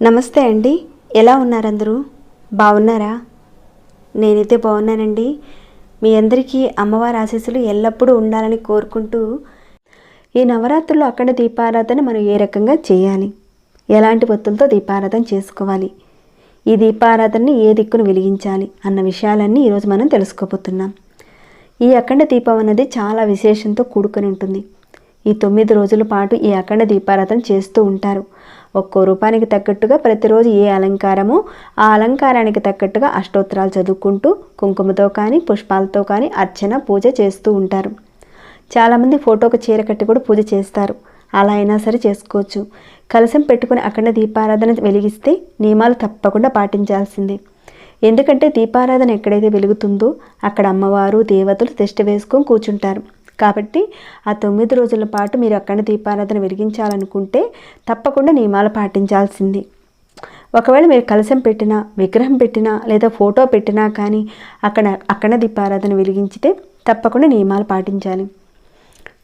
నమస్తే అండి. ఎలా ఉన్నారందరూ? బాగున్నారా? నేనైతే బాగున్నానండి. మీ అందరికీ అమ్మవారి ఆశీస్సులు ఎల్లప్పుడూ ఉండాలని కోరుకుంటూ ఈ నవరాత్రుల్లో అక్కడ దీపారాధన మనం ఏ రకంగా చేయాలి? ఎలాంటి ఒత్తులతో దీపారాధన చేసుకోవాలి? ఈ దీపారాధనని ఏ దిక్కును వెలిగించాలి? అన్న విషయాలన్నీ ఈరోజు మనం తెలుసుకోబోతున్నాం. ఈ అఖండ దీపం అనేది చాలా విశేషంతో కూడుకొని ఉంటుంది. ఈ తొమ్మిది రోజుల పాటు ఈ అఖండ దీపారాధన చేస్తూ ఉంటారు. ఒక్కో రూపానికి తగ్గట్టుగా ప్రతిరోజు ఏ అలంకారమో ఆ అలంకారానికి తగ్గట్టుగా అష్టోత్తరాలు చదువుకుంటూ కుంకుమతో కానీ పుష్పాలతో కానీ అర్చన పూజ చేస్తూ ఉంటారు. చాలామంది ఫోటోకు చీర కట్టి కూడా పూజ చేస్తారు. అలా అయినా సరే చేసుకోవచ్చు. కలశం పెట్టుకుని అఖండ దీపారాధన వెలిగిస్తే నియమాలు తప్పకుండా పాటించాల్సిందే. ఎందుకంటే దీపారాధన ఎక్కడైతే వెలుగుతుందో అక్కడ అమ్మవారు దేవతలు తిష్ట వేసుకొని కూర్చుంటారు. కాబట్టి ఆ తొమ్మిది రోజుల పాటు మీరు అక్కడ దీపారాధన వెలిగించాలనుకుంటే తప్పకుండా నియమాలు పాటించాల్సింది. ఒకవేళ మీరు కలశం పెట్టినా విగ్రహం పెట్టినా లేదా ఫోటో పెట్టినా కానీ అక్కడ అక్కడ దీపారాధన వెలిగించితే తప్పకుండా నియమాలు పాటించాలి.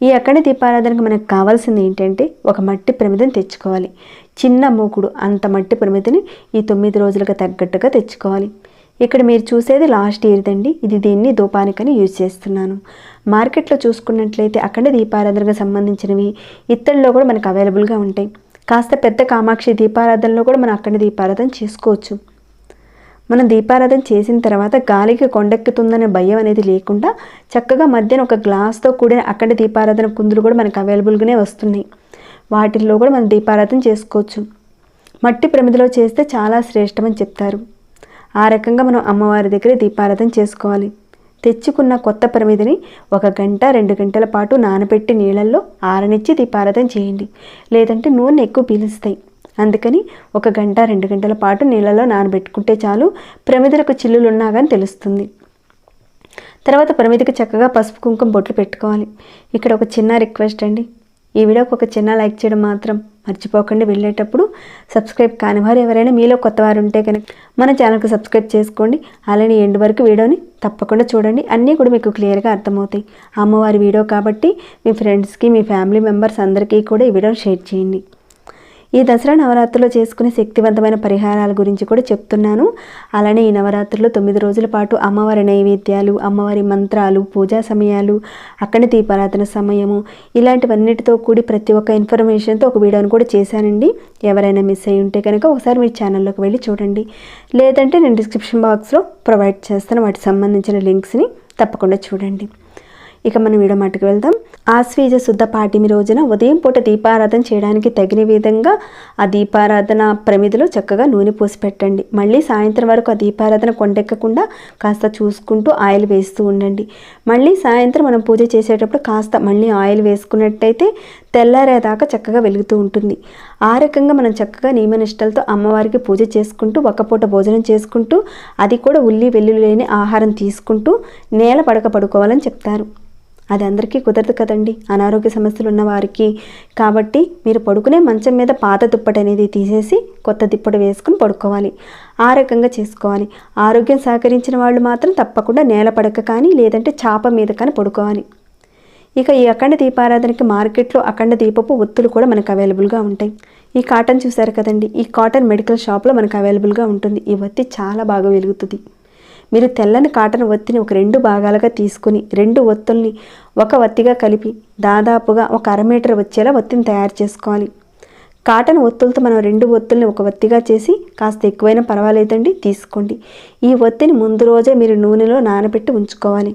ఈ అక్కడి దీపారాధనకు మనకు కావాల్సింది ఏంటంటే ఒక మట్టి ప్రమిదని తెచ్చుకోవాలి. చిన్న మూకుడు అంత మట్టి ప్రమిదని ఈ తొమ్మిది రోజులకు తగ్గట్టుగా తెచ్చుకోవాలి. ఇక్కడ మీరు చూసేది లాస్ట్ ఇయర్దండి ఇది దీన్ని దూపానికని యూజ్ చేస్తున్నాను. మార్కెట్లో చూసుకున్నట్లయితే అక్కడ దీపారాధనకు సంబంధించినవి ఇత్తడిలో కూడా మనకు అవైలబుల్గా ఉంటాయి. కాస్త పెద్ద కామాక్షి దీపారాధనలో కూడా మనం అక్కడ దీపారాధన చేసుకోవచ్చు. మనం దీపారాధన చేసిన తర్వాత గాలికి కొండెక్కుతుందనే భయం అనేది లేకుండా చక్కగా మధ్యన ఒక గ్లాస్తో కూడిన అక్కడ దీపారాధన కుందులు కూడా మనకు అవైలబుల్గానే వస్తున్నాయి. వాటిల్లో కూడా మనం దీపారాధన చేసుకోవచ్చు. మట్టి ప్రమిదిలో చేస్తే చాలా శ్రేష్టమని చెప్తారు. ఆ రకంగా మనం అమ్మవారి దగ్గర దీపారాధన చేసుకోవాలి. తెచ్చుకున్న కొత్త ప్రమిదిని ఒక గంట రెండు గంటల పాటు నానబెట్టి నీళ్ళల్లో ఆరనిచ్చి దీపారాధన చేయండి. లేదంటే నూనె ఎక్కువ పీలుస్తాయి. అందుకని ఒక గంట రెండు గంటల పాటు నీళ్ళలో నానబెట్టుకుంటే చాలు ప్రమిదలకు చిల్లులు ఉన్నా కానీ తెలుస్తుంది. తర్వాత ప్రమిదకి చక్కగా పసుపు కుంకుమ బొట్లు పెట్టుకోవాలి. ఇక్కడ ఒక చిన్న రిక్వెస్ట్ అండి. ఈ వీడియోకి ఒక చిన్న లైక్ చేయడం మాత్రం మర్చిపోకండి. వెళ్ళేటప్పుడు సబ్స్క్రైబ్ కాని వారు ఎవరైనా మీలో కొత్త వారు ఉంటే కనుక మన ఛానల్కి సబ్స్క్రైబ్ చేసుకోండి. అలానే ఎండ్ వరకు వీడియోని తప్పకుండా చూడండి. అన్నీ కూడా మీకు క్లియర్గా అర్థమవుతాయి. అమ్మవారి వీడియో కాబట్టి మీ ఫ్రెండ్స్కి మీ ఫ్యామిలీ మెంబర్స్ అందరికీ కూడా ఈ వీడియోని షేర్ చేయండి. ఈ దసరా నవరాత్రుల్లో చేసుకునే శక్తివంతమైన పరిహారాల గురించి కూడా చెప్తున్నాను. అలానే ఈ నవరాత్రుల్లో తొమ్మిది రోజుల పాటు అమ్మవారి నైవేద్యాలు అమ్మవారి మంత్రాలు పూజా సమయాలు అక్కడి దీపారాధన సమయము ఇలాంటివన్నిటితో కూడి ప్రతి ఒక్క ఇన్ఫర్మేషన్తో ఒక వీడియోని కూడా చేశానండి. ఎవరైనా మిస్ అయ్యి ఉంటే కనుక ఒకసారి మీ ఛానల్లోకి వెళ్ళి చూడండి. లేదంటే నేను డిస్క్రిప్షన్ బాక్స్లో ప్రొవైడ్ చేస్తాను. వాటికి సంబంధించిన లింక్స్ని తప్పకుండా చూడండి. ఇక మనం వీడియో మట్టుకు వెళ్దాం. ఆశ్వీజ శుద్ధ పాటిమి రోజున ఉదయం పూట దీపారాధన చేయడానికి తగిన విధంగా ఆ దీపారాధన ప్రమిదిలో చక్కగా నూనె పోసి పెట్టండి. మళ్ళీ సాయంత్రం వరకు ఆ దీపారాధన కొండెక్కకుండా కాస్త చూసుకుంటూ ఆయిల్ వేస్తూ ఉండండి. మళ్ళీ సాయంత్రం మనం పూజ చేసేటప్పుడు కాస్త మళ్ళీ ఆయిల్ వేసుకున్నట్టయితే తెల్లారేదాకా చక్కగా వెలుగుతూ ఉంటుంది. ఆ రకంగా మనం చక్కగా నియమనిష్టలతో అమ్మవారికి పూజ చేసుకుంటూ ఒక్కపూట భోజనం చేసుకుంటూ అది కూడా ఉల్లి వెల్లుల్లి లేని ఆహారం తీసుకుంటూ నేల పడక పడుకోవాలని చెప్తారు. అది అందరికీ కుదరదు కదండి. అనారోగ్య సమస్యలు ఉన్న వారికి. కాబట్టి మీరు పడుకునే మంచం మీద పాత దుప్పటి అనేది తీసేసి కొత్త దుప్పటి వేసుకుని పడుకోవాలి. ఆ రకంగా చేసుకోవాలి. ఆరోగ్యం సహకరించిన వాళ్ళు మాత్రం తప్పకుండా నేల పడక కానీ లేదంటే చాప మీద కానీ పడుకోవాలి. ఇక ఈ అఖండ దీపారాధనకి మార్కెట్లో అఖండ దీపపు ఒత్తులు కూడా మనకు అవైలబుల్గా ఉంటాయి. ఈ కాటన్ చూసారు కదండి. ఈ కాటన్ మెడికల్ షాప్లో మనకు అవైలబుల్గా ఉంటుంది. ఈ ఒత్తి చాలా బాగా వెలుగుతుంది. మీరు తెల్లని కాటన్ ఒత్తిని ఒక రెండు భాగాలుగా తీసుకుని రెండు ఒత్తుల్ని ఒక ఒత్తిగా కలిపి దాదాపుగా ఒక అర మీటర్ వచ్చేలా ఒత్తిని తయారు చేసుకోవాలి. కాటన్ ఒత్తులతో మనం రెండు ఒత్తుల్ని ఒక ఒత్తిగా చేసి కాస్త ఎక్కువైనా పర్వాలేదండి తీసుకోండి. ఈ ఒత్తిని ముందు రోజే మీరు నూనెలో నానబెట్టి ఉంచుకోవాలి.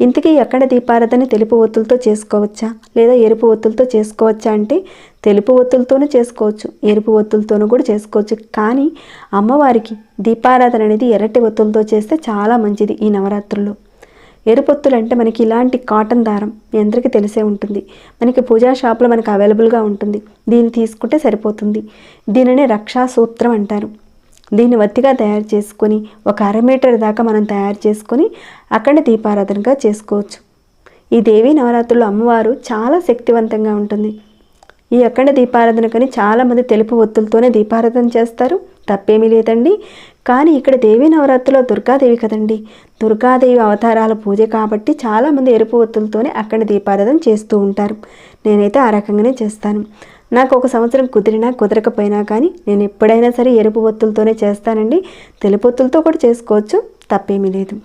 ఇంతకీ ఎక్కడ దీపారాధన తెలుపు ఒత్తులతో చేసుకోవచ్చా? లేదా ఎరుపు ఒత్తులతో చేసుకోవచ్చా అంటే తెలుపు ఒత్తులతోనూ చేసుకోవచ్చు. ఎరుపు ఒత్తులతోనూ కూడా చేసుకోవచ్చు. కానీ అమ్మవారికి దీపారాధన అనేది ఎర్రటి ఒత్తులతో చేస్తే చాలా మంచిది ఈ నవరాత్రుల్లో. ఎరుపొత్తులు అంటే మనకి ఇలాంటి కాటన్ దారం మీ అందరికీ తెలిసే ఉంటుంది. మనకి పూజా షాప్లో మనకు అవైలబుల్గా ఉంటుంది. దీన్ని తీసుకుంటే సరిపోతుంది. దీనినే రక్షా సూత్రం అంటారు. దీన్ని వత్తిగా తయారు చేసుకొని ఒక అర మీటర్ దాకా మనం తయారు చేసుకొని అక్కడ దీపారాధనగా చేసుకోవచ్చు. ఈ దేవీ నవరాత్రుల్లో అమ్మవారు చాలా శక్తివంతంగా ఉంటుంది. ఈ అఖండ దీపారాధనకని చాలామంది తెలుపు ఒత్తులతోనే దీపారాధన చేస్తారు. తప్పేమీ లేదండి. కానీ ఇక్కడ దేవీ నవరాత్రిలో దుర్గాదేవి కదండి. దుర్గాదేవి అవతారాల పూజ కాబట్టి చాలామంది ఎరుపు ఒత్తులతోనే అక్కడ దీపారాధన చేస్తూ ఉంటారు. నేనైతే ఆ రకంగానే చేస్తాను. నాకు ఒక సంవత్సరం కుదిరినా కుదరకపోయినా కానీ నేను ఎప్పుడైనా సరే ఎరుపు ఒత్తులతోనే చేస్తానండి. తెలుపు ఒత్తులతో కూడా చేసుకోవచ్చు తప్పేమీ లేదు.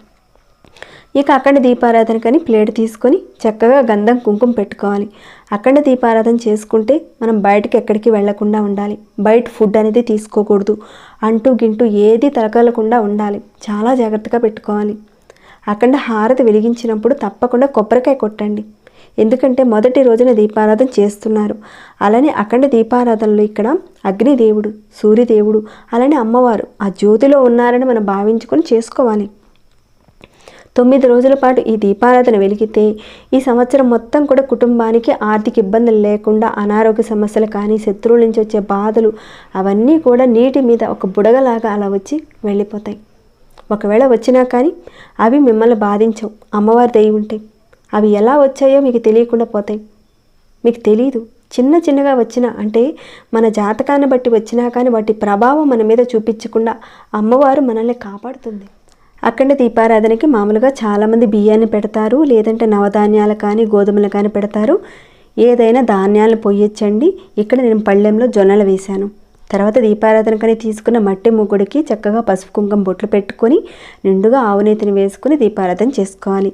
ఇక అఖండ దీపారాధనకని ప్లేట్ తీసుకొని చక్కగా గంధం కుంకుమ పెట్టుకోవాలి. అఖండ దీపారాధన చేసుకుంటే మనం బయటకి ఎక్కడికి వెళ్ళకుండా ఉండాలి. బయట ఫుడ్ అనేది తీసుకోకూడదు. అంటూ గింటూ ఏది తలకలకుండా ఉండాలి. చాలా జాగ్రత్తగా పెట్టుకోవాలి. అఖండ హారతి వెలిగించినప్పుడు తప్పకుండా కొబ్బరికాయ కొట్టండి. ఎందుకంటే మొదటి రోజున దీపారాధన చేస్తున్నారు. అలానే అఖండ దీపారాధనలో ఇక్కడ అగ్నిదేవుడు సూర్యదేవుడు అలానే అమ్మవారు ఆ జ్యోతిలో ఉన్నారని మనం భావించుకొని చేసుకోవాలి. తొమ్మిది రోజుల పాటు ఈ దీపారాధన వెలిగితే ఈ సంవత్సరం మొత్తం కూడా కుటుంబానికి ఆర్థిక ఇబ్బందులు లేకుండా అనారోగ్య సమస్యలు కానీ శత్రువుల నుంచి వచ్చే బాధలు అవన్నీ కూడా నీటి మీద ఒక బుడగలాగా అలా వచ్చి వెళ్ళిపోతాయి. ఒకవేళ వచ్చినా కానీ అవి మిమ్మల్ని బాధించవు. అమ్మవారి దయ ఉంటాయి అవి ఎలా వచ్చాయో మీకు తెలియకుండా పోతాయి. మీకు తెలియదు చిన్న చిన్నగా వచ్చిన అంటే మన జాతకాన్ని బట్టి వచ్చినా కానీ వాటి ప్రభావం మన మీద చూపించకుండా అమ్మవారు మనల్ని కాపాడుతుంది. అక్కడ దీపారాధనకి మామూలుగా చాలామంది బియ్యాన్ని పెడతారు లేదంటే నవధాన్యాలు కానీ గోధుమలు కానీ పెడతారు. ఏదైనా ధాన్యాలు పొయ్యొచ్చండి. ఇక్కడ నేను పళ్ళెంలో జొన్నలు వేశాను. తర్వాత దీపారాధనకని తీసుకున్న మట్టి ముగ్గుడికి చక్కగా పసుపు కుంకుమ బొట్లు పెట్టుకొని నిండుగా ఆవునేతిని వేసుకుని దీపారాధన చేసుకోవాలి.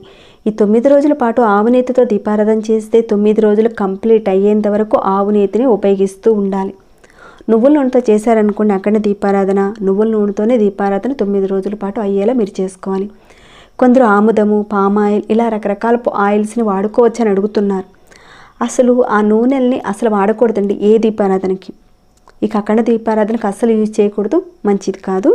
ఈ తొమ్మిది రోజుల పాటు ఆవునేతితో దీపారాధన చేస్తే తొమ్మిది రోజులు కంప్లీట్ అయ్యేంత వరకు ఆవునేతిని ఉపయోగిస్తూ ఉండాలి. నువ్వుల నూనెతో చేశారనుకోండి అక్కడనే దీపారాధన నువ్వుల నూనెతోనే దీపారాధన తొమ్మిది రోజుల పాటు అయ్యేలా మీరు చేసుకోవాలి. కొందరు ఆముదము పామాయిల్ ఇలా రకరకాల ఆయిల్స్ని వాడుకోవచ్చని అడుగుతున్నారు. అసలు ఆ నూనెల్ని అసలు వాడకూడదండి ఏ దీపారాధనకి? ఇక అక్కడ దీపారాధనకు అస్సలు యూజ్ చేయకూడదు మంచిది కాదు.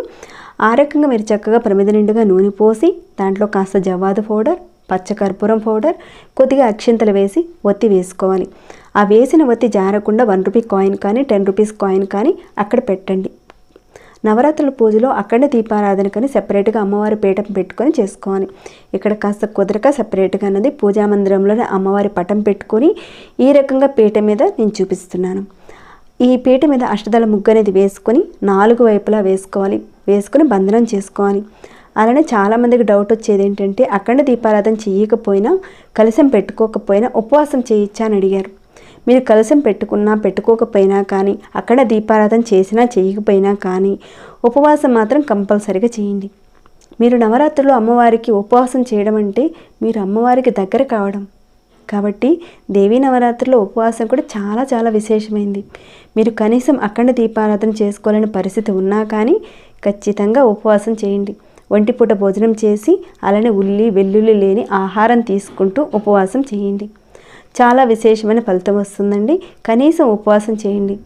ఆ రకంగా మీరు చక్కగా ప్రమిద నిండుగా నూనె పోసి దాంట్లో కాస్త జవాదు పౌడర్ పచ్చకర్పూరం పౌడర్ కొద్దిగా అక్షింతలు వేసి ఒత్తి వేసుకోవాలి. ఆ వేసిన ఒత్తి జారకుండా వన్ రూపీ కాయిన్ కానీ టెన్ రూపీస్ కాయిన్ కానీ అక్కడ పెట్టండి. నవరాత్రుల పూజలో అక్కడ దీపారాధన కానీ సెపరేట్గా అమ్మవారి పీఠం పెట్టుకొని చేసుకోవాలి. ఇక్కడ కాస్త కుదరక సెపరేట్గా అన్నది పూజా మందిరంలోనే అమ్మవారి పటం పెట్టుకొని ఈ రకంగా పీట మీద నేను చూపిస్తున్నాను. ఈ పీట మీద అష్టదళ ముగ్గు అనేది వేసుకొని నాలుగు వైపులా వేసుకోవాలి. వేసుకొని బంధనం చేసుకోవాలి. అలానే చాలామందికి డౌట్ వచ్చేది ఏంటంటే అఖండ దీపారాధన చేయకపోయినా కలసం పెట్టుకోకపోయినా ఉపవాసం చేయొచ్చా అని అడిగారు. మీరు కలసం పెట్టుకున్నా పెట్టుకోకపోయినా కానీ అక్కడ దీపారాధన చేసినా చేయకపోయినా కానీ ఉపవాసం మాత్రం కంపల్సరిగా చేయండి. మీరు నవరాత్రులు అమ్మవారికి ఉపవాసం చేయడం అంటే మీరు అమ్మవారికి దగ్గర కావడం. కాబట్టి దేవీ నవరాత్రిలో ఉపవాసం కూడా చాలా చాలా విశేషమైంది. మీరు కనీసం అఖండ దీపారాధన చేసుకోవాలని పరిస్థితి ఉన్నా కానీ ఖచ్చితంగా ఉపవాసం చేయండి. ఒంటిపూట భోజనం చేసి అలానే ఉల్లి వెల్లుల్లి లేని ఆహారం తీసుకుంటూ ఉపవాసం చేయండి. చాలా విశేషమైన ఫలితం వస్తుందండి. కనీసం ఉపవాసం చేయండి.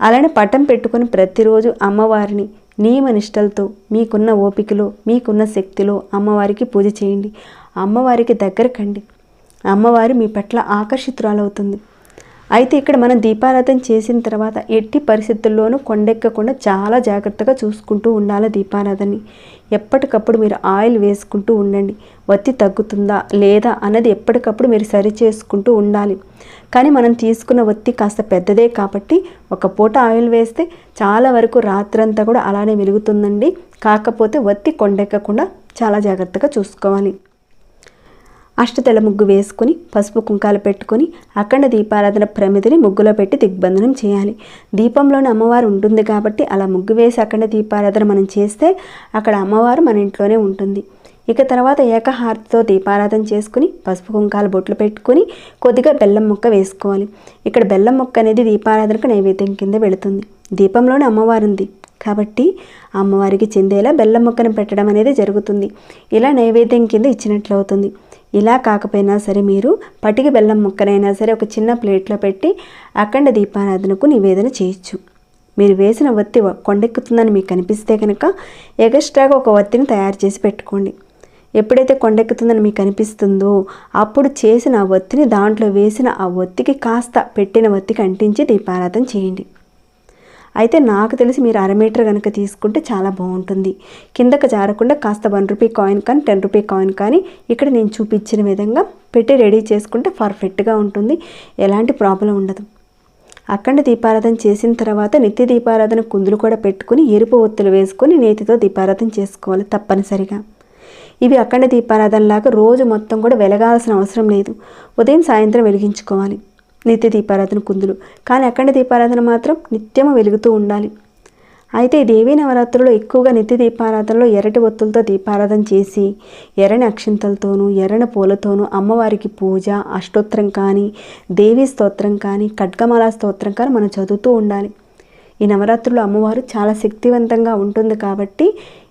అలానే పటం పెట్టుకొని ప్రతిరోజు అమ్మవారిని నియమ నిష్టలతో మీకున్న ఓపికలో మీకున్న శక్తిలో అమ్మవారికి పూజ చేయండి. అమ్మవారికి దగ్గర కండి అమ్మవారు మీ పట్ల ఆకర్షితురాలవుతుంది. అయితే ఇక్కడ మనం దీపారాధన చేసిన తర్వాత ఎట్టి పరిస్థితుల్లోనూ కొండెక్కకుండా చాలా జాగ్రత్తగా చూసుకుంటూ ఉండాలి దీపారాధనని. ఎప్పటికప్పుడు మీరు ఆయిల్ వేసుకుంటూ ఉండండి. వత్తి తగ్గుతుందా లేదా అన్నది ఎప్పటికప్పుడు మీరు సరి చేసుకుంటూ ఉండాలి. కానీ మనం తీసుకున్న ఒత్తి కాస్త పెద్దదే కాబట్టి ఒక పూట ఆయిల్ వేస్తే చాలా వరకు రాత్రంతా కూడా అలానే వెలుగుతుందండి. కాకపోతే ఒత్తి కొండెక్కకుండా చాలా జాగ్రత్తగా చూసుకోవాలి. అష్టదళ ముగ్గు వేసుకొని పసుపు కుంకాలు పెట్టుకొని అఖండ దీపారాధన ప్రమిదిని ముగ్గులో పెట్టి దిగ్బంధనం చేయాలి. దీపంలోని అమ్మవారు ఉంటుంది కాబట్టి అలా ముగ్గు వేసి అఖండ దీపారాధన మనం చేస్తే అక్కడ అమ్మవారు మన ఇంట్లోనే ఉంటుంది. ఇక తర్వాత ఏకహారతితో దీపారాధన చేసుకుని పసుపు కుంకాలు బొట్లు పెట్టుకుని కొద్దిగా బెల్లం ముక్క వేసుకోవాలి. ఇక్కడ బెల్లం ముక్క అనేది దీపారాధనకు నైవేద్యం కింద వెళుతుంది. దీపంలోనే అమ్మవారు ఉంది కాబట్టి అమ్మవారికి చెందేలా బెల్లం ముక్కను పెట్టడం అనేది జరుగుతుంది. ఇలా నైవేద్యం కింద ఇచ్చినట్లు అవుతుంది. ఇలా కాకపోయినా సరే మీరు పటికి బెల్లం ముక్కనైనా సరే ఒక చిన్న ప్లేట్లో పెట్టి అఖండ దీపారాధనకు నివేదన చేయొచ్చు. మీరు వేసిన ఒత్తి కొండెక్కుతుందని మీకు కనిపిస్తే కనుక ఎగస్ట్రాగా ఒక ఒత్తిని తయారు చేసి పెట్టుకోండి. ఎప్పుడైతే కొండెక్కుతుందని మీకు అనిపిస్తుందో అప్పుడు చేసిన ఆ ఒత్తిని దాంట్లో వేసిన ఆ ఒత్తికి కాస్త పెట్టిన ఒత్తికి అంటించి దీపారాధన చేయండి. అయితే నాకు తెలిసి మీరు అర మీటర్ కనుక తీసుకుంటే చాలా బాగుంటుంది. కిందకు జారకుండా కాస్త వన్ రూపీ కాయిన్ కానీ టెన్ రూపీ కాయిన్ కానీ ఇక్కడ నేను చూపించిన విధంగా పెట్టి రెడీ చేసుకుంటే పర్ఫెక్ట్గా ఉంటుంది. ఎలాంటి ప్రాబ్లం ఉండదు. అఖండ దీపారాధన చేసిన తర్వాత నిత్య దీపారాధన కుందులు కూడా పెట్టుకుని ఎరుపు ఒత్తులు వేసుకొని నేతితో దీపారాధన చేసుకోవాలి తప్పనిసరిగా. ఇవి అఖండ దీపారాధనలాగా రోజు మొత్తం కూడా వెలగాల్సిన అవసరం లేదు. ఉదయం సాయంత్రం వెలిగించుకోవాలి. నిత్య దీపారాధన కుందులు. కానీ అఖండ దీపారాధన మాత్రం నిత్యము వెలుగుతూ ఉండాలి. అయితే దేవీ నవరాత్రుల్లో ఎక్కువగా నిత్య దీపారాధనలో ఎర్రటి ఒత్తులతో దీపారాధన చేసి ఎర్రని అక్షింతలతోనూ ఎర్రని పూలతోనూ అమ్మవారికి పూజ అష్టోత్తరం కానీ దేవీ స్తోత్రం కానీ ఖడ్గమాల స్తోత్రం కానీ మనం చదువుతూ ఉండాలి. ఈ నవరాత్రుల్లో అమ్మవారు చాలా శక్తివంతంగా ఉంటుంది కాబట్టి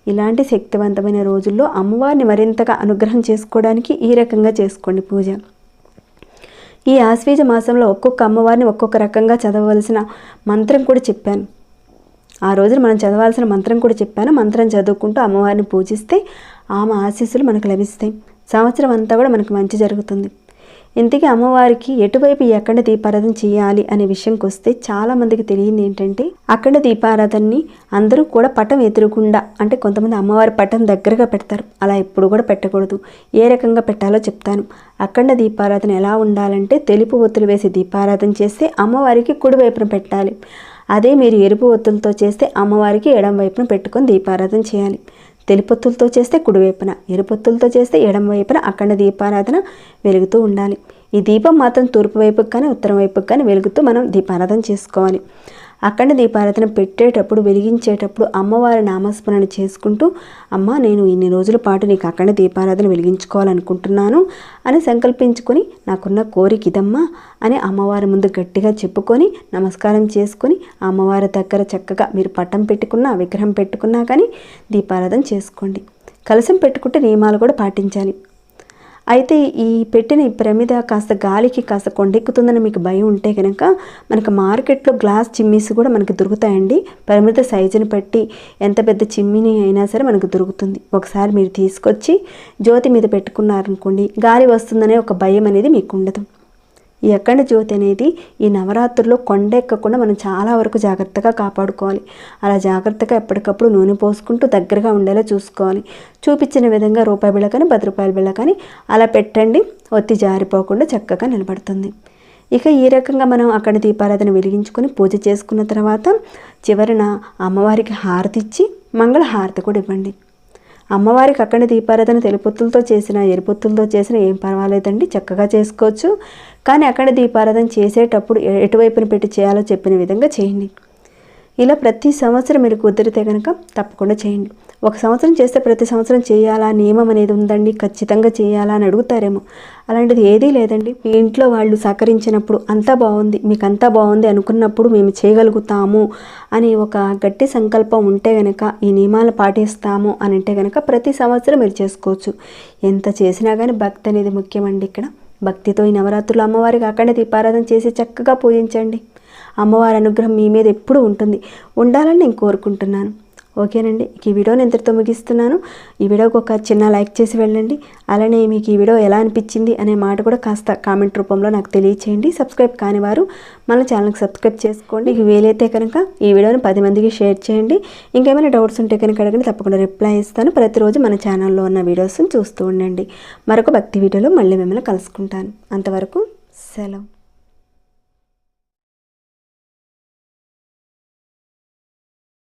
ఇలాంటి శక్తివంతమైన రోజుల్లో అమ్మవారిని మరింతగా అనుగ్రహం చేసుకోవడానికి ఈ రకంగా చేసుకోండి పూజ. ఈ ఆశ్వీజ మాసంలో ఒక్కొక్క అమ్మవారిని ఒక్కొక్క రకంగా చదవవలసిన మంత్రం కూడా చెప్పాను. ఆ రోజున మనం చదవాల్సిన మంత్రం కూడా చెప్పాను. మంత్రం చదువుకుంటూ అమ్మవారిని పూజిస్తే ఆమె ఆశీస్సులు మనకు లభిస్తాయి. సంవత్సరం అంతా కూడా మనకు మంచి జరుగుతుంది. ఇంతకీ అమ్మవారికి ఎటువైపు ఎక్కడ దీపారాధన చేయాలి అనే విషయంకి వస్తే చాలామందికి తెలియంది ఏంటంటే అక్కడ దీపారాధనని అందరూ కూడా పటం ఎదురుకుండా అంటే కొంతమంది అమ్మవారి పటం దగ్గరగా పెడతారు. అలా ఎప్పుడు కూడా పెట్టకూడదు. ఏ రకంగా పెట్టాలో చెప్తాను. అఖండ దీపారాధన ఎలా ఉండాలంటే తెలుపు ఒత్తులు వేసి దీపారాధన చేస్తే అమ్మవారికి కుడివైపున పెట్టాలి. అదే మీరు ఎరుపు ఒత్తులతో చేస్తే అమ్మవారికి ఎడం వైపున పెట్టుకొని దీపారాధన చేయాలి. తెలుపొత్తులతో చేస్తే కుడివైపున ఎరుపొత్తులతో చేస్తే ఎడమ వైపున అఖండ దీపారాధన వెలుగుతూ ఉండాలి. ఈ దీపం మాత్రం తూర్పు వైపుకి కానీ ఉత్తరం వైపుకి కానీ వెలుగుతూ మనం దీపారాధన చేసుకోవాలి. అఖండ దీపారాధన పెట్టేటప్పుడు వెలిగించేటప్పుడు అమ్మవారి నామస్మరణ చేసుకుంటూ అమ్మ నేను ఇన్ని రోజుల పాటు నీకు అఖండ దీపారాధన వెలిగించుకోవాలనుకుంటున్నాను అని సంకల్పించుకొని నాకున్న కోరిక ఇదమ్మా అని అమ్మవారి ముందు గట్టిగా చెప్పుకొని నమస్కారం చేసుకొని అమ్మవారి దగ్గర చక్కగా మీరు పట్టం పెట్టుకున్నా విగ్రహం పెట్టుకున్నా కానీ దీపారాధన చేసుకోండి. కలసం పెట్టుకుంటే నియమాలు కూడా పాటించాలి. అయితే ఈ పెట్టిన ఈ ప్రమిద కాస్త గాలికి కాస్త కొండెక్కుతుందని మీకు భయం ఉంటే కనుక మనకు మార్కెట్లో గ్లాస్ చిమ్మీస్ కూడా మనకు దొరుకుతాయండి. ప్రమిద సైజుని బట్టి ఎంత పెద్ద చిమ్మిని అయినా సరే మనకు దొరుకుతుంది. ఒకసారి మీరు తీసుకొచ్చి జ్యోతి మీద పెట్టుకున్నారనుకోండి గాలి వస్తుందనే ఒక భయం అనేది మీకు ఉండదు ఈ అఖండ జ్యోతి అనేది ఈ నవరాత్రుల్లో కొండ ఎక్కకుండా మనం చాలా వరకు జాగ్రత్తగా కాపాడుకోవాలి. అలా జాగ్రత్తగా ఎప్పటికప్పుడు నూనె పోసుకుంటూ దగ్గరగా ఉండేలా చూసుకోవాలి. చూపించిన విధంగా రూపాయి బిళ్ళ కానీ పది రూపాయల బిళ్ళ కానీ అలా పెట్టండి. ఒత్తి జారిపోకుండా చక్కగా నిలబడుతుంది. ఇక ఈ రకంగా మనం అక్కడ దీపారాధన వెలిగించుకొని పూజ చేసుకున్న తర్వాత చివరన అమ్మవారికి హారతి ఇచ్చి మంగళ హారతి కూడా ఇవ్వండి. అమ్మవారికి అక్కడ దీపారాధన తెలుపొత్తులతో చేసిన ఎరుపొత్తులతో చేసిన ఏం పర్వాలేదండి చక్కగా చేసుకోవచ్చు. కానీ అక్కడ దీపారాధన చేసేటప్పుడు ఎటువైపున పెట్టి చేయాలో చెప్పిన విధంగా చేయండి. ఇలా ప్రతి సంవత్సరం మీరు కుదిరితే కనుక తప్పకుండా చేయండి. ఒక సంవత్సరం చేస్తే ప్రతి సంవత్సరం చేయాలా? నియమం అనేది ఉందండి. ఖచ్చితంగా చేయాలా అని అడుగుతారేమో. అలాంటిది ఏదీ లేదండి. మీ ఇంట్లో వాళ్ళు సహకరించినప్పుడు అంతా బాగుంది. మీకు అంతా బాగుంది అనుకున్నప్పుడు మేము చేయగలుగుతాము అని ఒక గట్టి సంకల్పం ఉంటే గనక ఈ నియమాలు పాటిస్తాము అని అంటే గనక ప్రతి సంవత్సరం మీరు చేసుకోవచ్చు. ఎంత చేసినా కానీ భక్తి అనేది ముఖ్యమండి ఇక్కడ. భక్తితో ఈ నవరాత్రులు అమ్మవారికి అక్కడ దీపారాధన చేసి చక్కగా పూజించండి. అమ్మవారి అనుగ్రహం మీ మీద ఎప్పుడూ ఉంటుంది. ఉండాలని నేను కోరుకుంటున్నాను. ఓకేనండి? ఈ వీడియోని ఇంతటితో ముగిస్తున్నాను. ఈ వీడియోకి ఒక చిన్న లైక్ చేసి వెళ్ళండి. అలానే మీకు ఈ వీడియో ఎలా అనిపించింది అనే మాట కూడా కాస్త కామెంట్ రూపంలో నాకు తెలియచేయండి. సబ్స్క్రైబ్ కాని వారు మన ఛానల్కి సబ్స్క్రైబ్ చేసుకోండి. మీకు వీలైతే కనుక ఈ వీడియోని పది మందికి షేర్ చేయండి. ఇంకేమైనా డౌట్స్ ఉంటే కనుక అడగండి. తప్పకుండా రిప్లై ఇస్తాను. ప్రతిరోజు మన ఛానల్లో ఉన్న వీడియోస్ని చూస్తూ ఉండండి. మరొక భక్తి వీడియోలో మళ్ళీ మిమ్మల్ని కలుసుకుంటాను. అంతవరకు సెలవు.